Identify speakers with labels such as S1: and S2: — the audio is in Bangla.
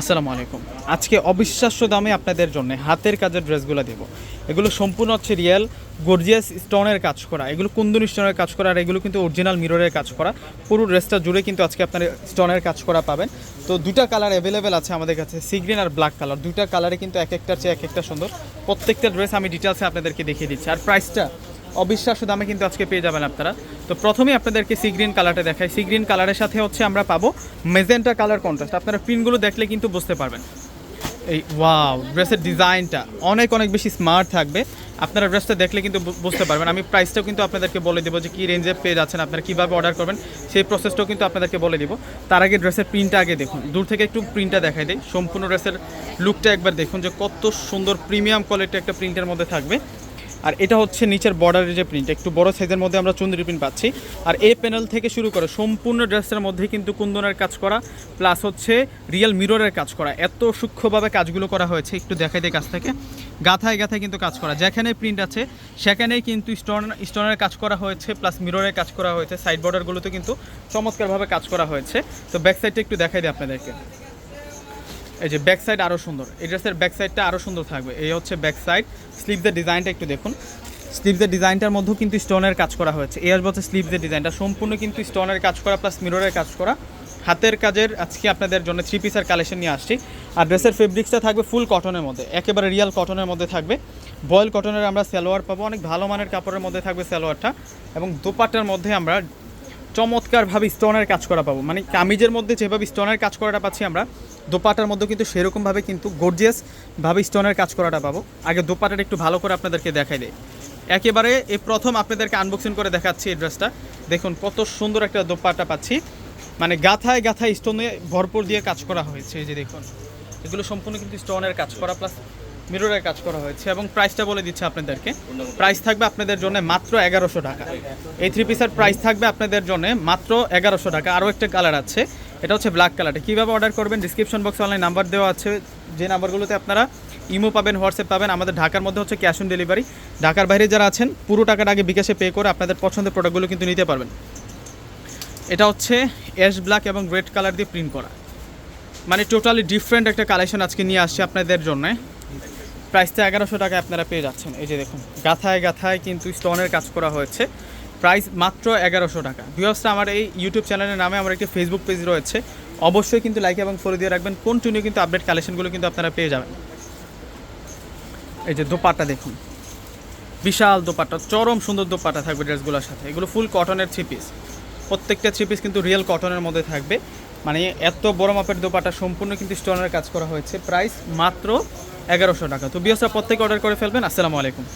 S1: আসসালামু আলাইকুম। আজকে অবিশ্বাস্য দামে আপনাদের জন্য হাতের কাজের ড্রেসগুলো দেবো। এগুলো সম্পূর্ণ হচ্ছে রিয়েল গর্জিয়াস স্টোনের কাজ করা। এগুলো কুন্দন স্টোনের কাজ করা আর এগুলো কিন্তু অরিজিনাল মিররের কাজ করা। পুরো ড্রেসটা জুড়ে কিন্তু আজকে আপনার স্টোনের কাজ করা পাবেন। তো দুইটা কালার অ্যাভেলেবেল আছে আমাদের কাছে সি গ্রিন আর ব্ল্যাক কালার দুটা কালারে কিন্তু এক একটার চেয়ে এক একটা সুন্দর। প্রত্যেকটা ড্রেস আমি ডিটেলসে আপনাদেরকে দেখিয়ে দিচ্ছি। আর প্রাইসটা অবিশ্বাস্য দামে কিন্তু আজকে পেয়ে যাবেন আপনারা। তো প্রথমেই আপনাদেরকে সি গ্রিন কালারটা দেখাই। সি গ্রিন কালারের সাথে হচ্ছে আমরা পাবো মেজেন্টা কালার কন্ট্রাস্ট আপনারা প্রিন্টগুলো দেখলে কিন্তু বুঝতে পারবেন। এই ওয়াও ড্রেসের ডিজাইনটা অনেক অনেক বেশি স্মার্ট থাকবে। আপনারা ড্রেসটা দেখলে কিন্তু বুঝতে পারবেন। আমি প্রাইসটাও কিন্তু আপনাদেরকে বলে দেবো যে কী রেঞ্জে পেয়ে যাচ্ছেন, আপনারা কীভাবে অর্ডার করবেন। সেই প্রসেসটাও কিন্তু আপনাদেরকে বলে দিব। তার আগে ড্রেসের প্রিন্টটা আগে দেখুন। দূর থেকে একটু প্রিন্টটা দেখাই দেয় সম্পূর্ণ ড্রেসের লুকটা একবার দেখুন যে কত সুন্দর প্রিমিয়াম কোয়ালিটি একটা প্রিন্টের মধ্যে থাকবে। আর এটা হচ্ছে নিচের বর্ডারের যে প্রিন্ট একটু বড় সাইজের মধ্যে আমরা চুন্দ্রি প্রিন্ট পাচ্ছি। আর এই প্যানেল থেকে শুরু করে সম্পূর্ণ ড্রেসের মধ্যে কিন্তু কুন্দনের কাজ করা প্লাস হচ্ছে রিয়েল মিররের কাজ করা। এত সূক্ষ্মভাবে কাজগুলো করা হয়েছে, একটু দেখাই দেয় কাছ থেকে। গাথায় গাথায় কিন্তু কাজ করা। যেখানে প্রিন্ট আছে, সেখানেই কিন্তু স্টোন স্টোনের কাজ করা হয়েছে প্লাস মিররের কাজ করা হয়েছে। সাইড বর্ডারগুলোতে কিন্তু চমৎকারভাবে কাজ করা হয়েছে। তো ব্যাক সাইডটা একটু দেখাই দিই আপনাদেরকে। এই যে ব্যাক সাইড আরও সুন্দর। এই ড্রেসের ব্যাক সাইডটা আরও সুন্দর থাকবে। এই হচ্ছে ব্যাক সাইড স্লিভসের ডিজাইনটা একটু দেখুন। স্লিভসের ডিজাইনটার মধ্যেও কিন্তু স্টোনের কাজ করা হয়েছে। এই আসবে হচ্ছে স্লিভসের ডিজাইনটা সম্পূর্ণ কিন্তু স্টোনের কাজ করা প্লাস মিররের কাজ করা। হাতের কাজের আজকে আপনাদের জন্য থ্রি পিসের কালেকশন নিয়ে আসছি। আর ড্রেসের ফেব্রিক্সটা থাকবে ফুল কটনের মধ্যে। একেবারে রিয়াল কটনের মধ্যে থাকবে। বয়েল কটনের আমরা সালোয়ার পাবো। অনেক ভালো মানের কাপড়ের মধ্যে থাকবে সালোয়ারটা। এবং দোপাট্টার মধ্যে আমরা চমৎকারভাবে স্টোনের কাজ করা পাবো। মানে কামিজের মধ্যে যেভাবে স্টোনের কাজ করাটা পাচ্ছি আমরা, দোপাটার মধ্যে কিন্তু সেরকমভাবে কিন্তু গর্জিয়াস ভাবে স্টোনের কাজ করাটা পাবো। আগে দোপাটাটা একটু ভালো করে আপনাদেরকে দেখাই দেয় একেবারে এই প্রথম আপনাদেরকে আনবক্সিং করে দেখাচ্ছি এই ড্রেসটা দেখুন, কত সুন্দর একটা দোপাটা পাচ্ছি। মানে গাথায় গাথায় স্টোনে ভরপুর দিয়ে কাজ করা হয়েছে, এই যে দেখুন। এগুলো সম্পূর্ণ কিন্তু স্টোনের কাজ করা প্লাস মিররের কাজ করা হয়েছে এবং প্রাইসটা বলে দিচ্ছে আপনাদেরকে। প্রাইস থাকবে আপনাদের জন্য মাত্র এগারোশো টাকা। এই থ্রি পিসের প্রাইস থাকবে আপনাদের জন্য মাত্র এগারোশো টাকা। আরও একটা কালার আছে, এটা হচ্ছে ব্ল্যাক কালারটা কীভাবে অর্ডার করবেন? ডিসক্রিপশন বক্সে অনলাইন নাম্বার দেওয়া আছে। যে নাম্বারগুলোতে আপনারা ইমো পাবেন, হোয়াটসঅ্যাপ পাবেন, আমাদের ঢাকার মধ্যে হচ্ছে ক্যাশ অন ডেলিভারি ঢাকার বাইরে যারা আছেন, পুরো টাকাটা আগে বিকাশে পে করে আপনাদের পছন্দের প্রোডাক্টগুলো কিন্তু নিতে পারবেন। এটা হচ্ছে অ্যাশ ব্ল্যাক এবং রেড কালার দিয়ে প্রিন্ট করা। মানে টোটালি ডিফারেন্ট একটা কালেকশন আজকে নিয়ে আসছে আপনাদের জন্য। প্রাইসটা এগারোশো টাকায় আপনারা পেয়ে যাচ্ছেন। এই যে দেখুন, গাথায় গাথায় কিন্তু স্টোনের কাজ করা হয়েছে। প্রাইস মাত্র এগারোশো টাকা। ভিউয়ার্সটা আমার এই ইউটিউব চ্যানেলের নামে আমার একটি ফেসবুক পেজ রয়েছে। অবশ্যই কিন্তু লাইক এবং ফলো দিয়ে রাখবেন। কন্টিনিউ কিন্তু আপডেট কালেকশনগুলো কিন্তু আপনারা পেয়ে যাবেন। এই যে দোপাট্টা দেখুন। বিশাল দোপাট্টা, চরম সুন্দর দোপাট্টা থাকবে ড্রেসগুলোর সাথে। এগুলো ফুল কটনের থ্রি পিস প্রত্যেকটা থ্রি পিস কিন্তু রিয়েল কটনের মধ্যে থাকবে। মানে এত বড় মাপের দোপাটা সম্পূর্ণ কিন্তু স্টোনের কাজ করা হয়েছে। প্রাইস মাত্র এগারোশো টাকা। তো বিয়সরা প্রত্যেকে অর্ডার করে ফেলবেন। আসসালামু আলাইকুম।